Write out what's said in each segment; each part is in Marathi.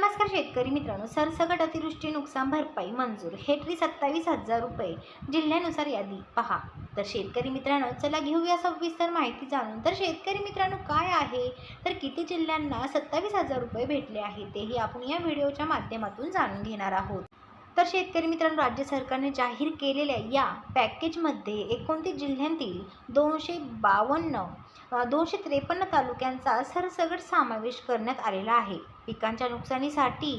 नमस्कार शेतकरी मित्रांनो. सरसकट अतिवृष्टी नुकसान भरपाई मंजूर. हेक्टरी सत्तावीस हजार रुपये. जिल्ह्यानुसार यादी पहा. तर शेतकरी मित्रांनो चला घेऊया सविस्तर माहिती जाणून. तर शेतकरी मित्रांनो काय आहे? तर किती जिल्ह्यांना सत्तावीस हजार रुपये भेटले आहे तेही आपण या व्हिडिओच्या माध्यमातून जाणून घेणार आहोत. तर शेतकरी मित्रांनो राज्य सरकारने जाहीर केलेल्या या पॅकेजमध्ये एकोणतीस जिल्ह्यांतील दोनशे बावन्न दोनशे त्रेपन्न तालुक्यांचा सरसगट समावेश करण्यात आलेला आहे. पिकांच्या नुकसानीसाठी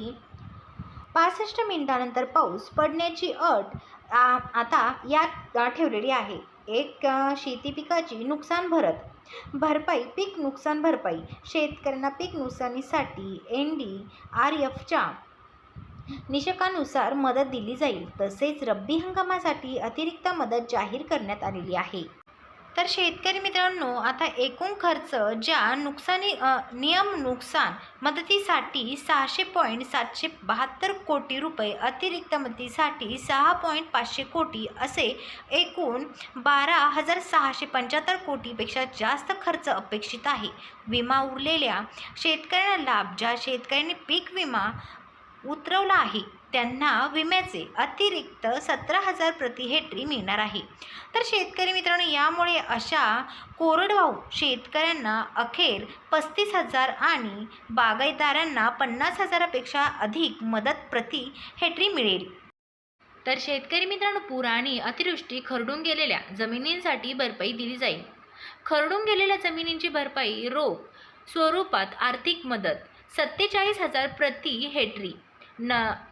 पासष्ट मिनिटानंतर पाऊस पडण्याची अट आ, आता यात ठेवलेली आहे. एक शेती पिकाची नुकसान भरत भरपाई पीक नुकसान भरपाई. शेतकऱ्यांना पीक नुकसानीसाठी एन डी आर एफच्या निषकानुसार मदत दिली जाईल तसेच रब्बी हंगामासाठी अतिरिक्त मदत जाहीर करण्यात आलेली आहे. तर शेतकरी मित्रांनो आता एकूण खर्च ज्या नुकसानी नियम नुकसान मदतीसाठी सहाशे पॉईंट सातशे बहात्तर कोटी रुपये अतिरिक्त मदतीसाठी सहा पॉईंट पाचशे कोटी असे एकूण बारा हजार सहाशे पंच्याहत्तर कोटीपेक्षा जास्त खर्च अपेक्षित आहे. विमा उरलेल्या शेतकऱ्यांना लाभ ज्या शेतकऱ्यांनी पीक विमा उतरवला आहे. त्यांना विम्याचे अतिरिक्त सतरा हजार प्रति हेक्टरी मिळणार आहे. तर शेतकरी मित्रांनो यामुळे अशा कोरडवाहू शेतकऱ्यांना अखेर पस्तीस हजार आणि बागायतदारांना पन्नास हजारापेक्षा अधिक मदत प्रति हेक्टरी मिळेल. तर शेतकरी मित्रांनो पूर आणि अतिवृष्टी खरडून गेलेल्या जमिनींसाठी भरपाई दिली जाईल. खरडून गेलेल्या जमिनींची भरपाई रोख स्वरूपात आर्थिक मदत सत्तेचाळीस हजार प्रति हेक्टरी न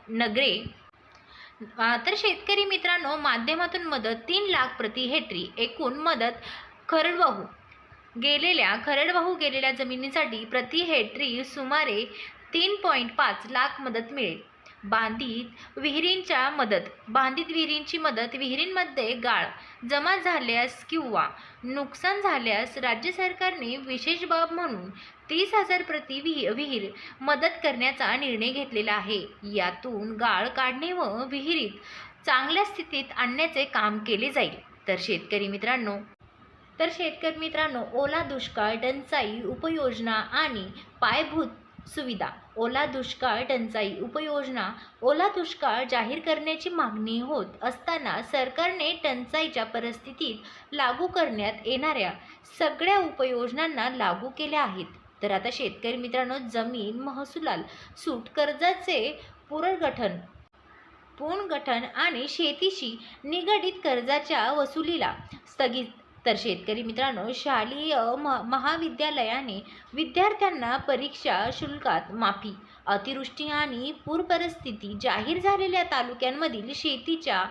नगरे. तर शेतकरी मित्रांनो माध्यमातून मदत तीन लाख प्रति हेक्टरी एकूण मदत खरडवाहू. गेलेल्या खरडवाहू गेलेल्या जमिनीसाठी प्रति हेक्टरी सुमारे तीन पॉईंट पाच लाख मदत मिळेल. बांधित विहिरींच्या मदत बांधित विहिरींची मदत विहिरींमध्ये गाळ जमा झाल्यास किंवा नुकसान झाल्यास राज्य सरकारने विशेष बाब म्हणून तीस हजार प्रति विही विहीर मदत करण्याचा निर्णय घेतलेला आहे. यातून गाळ काढणे व विहिरीत चांगल्या स्थितीत आणण्याचे काम केले जाईल. तर शेतकरी मित्रांनो तर शेतकरी मित्रांनो ओला दुष्काळ टंचाई उपयोजना आणि पायाभूत सुविधा. ओला दुष्काळ टंचाई उपयोजना ओला दुष्काळ जाहीर करण्याची मागणी होत असताना सरकारने टंचाईच्या परिस्थितीत लागू करण्यात येणाऱ्या सगळ्या उपयोजनांना लागू केल्या आहेत. तर आता शेतकरी मित्रांनो जमीन महसुलाल सूट कर्जाचे पुनर्गठन पुनर्गठन आणि शेतीशी निगडित कर्जाच्या वसुलीला स्थगित. तर शेतकरी मित्रांनो शालेय म महाविद्यालयाने विद्यार्थ्यांना परीक्षा शुल्कात माफी अतिवृष्टी आणि पूर परिस्थिती जाहीर झालेल्या तालुक्यांमधील शेतीच्या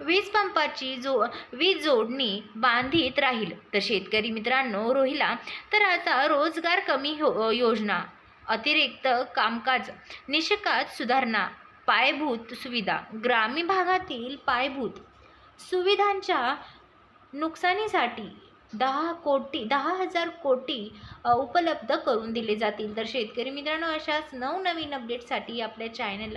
वीज पंपाची जो वीज जोडणी बांधित राहील. तर शेतकरी मित्रांनो रोहिला तर आता रोजगार कमी हो योजना अतिरिक्त कामकाज निषकात सुधारणा पायाभूत सुविधा ग्रामीण भागातील पायाभूत सुविधांच्या नुकसानीसाठी दहा कोटी दहा हजार कोटी उपलब्ध करून दिले जातील. तर शेतकरी मित्रांनो अशाच नवनवीन अपडेटसाठी आपल्या चॅनलला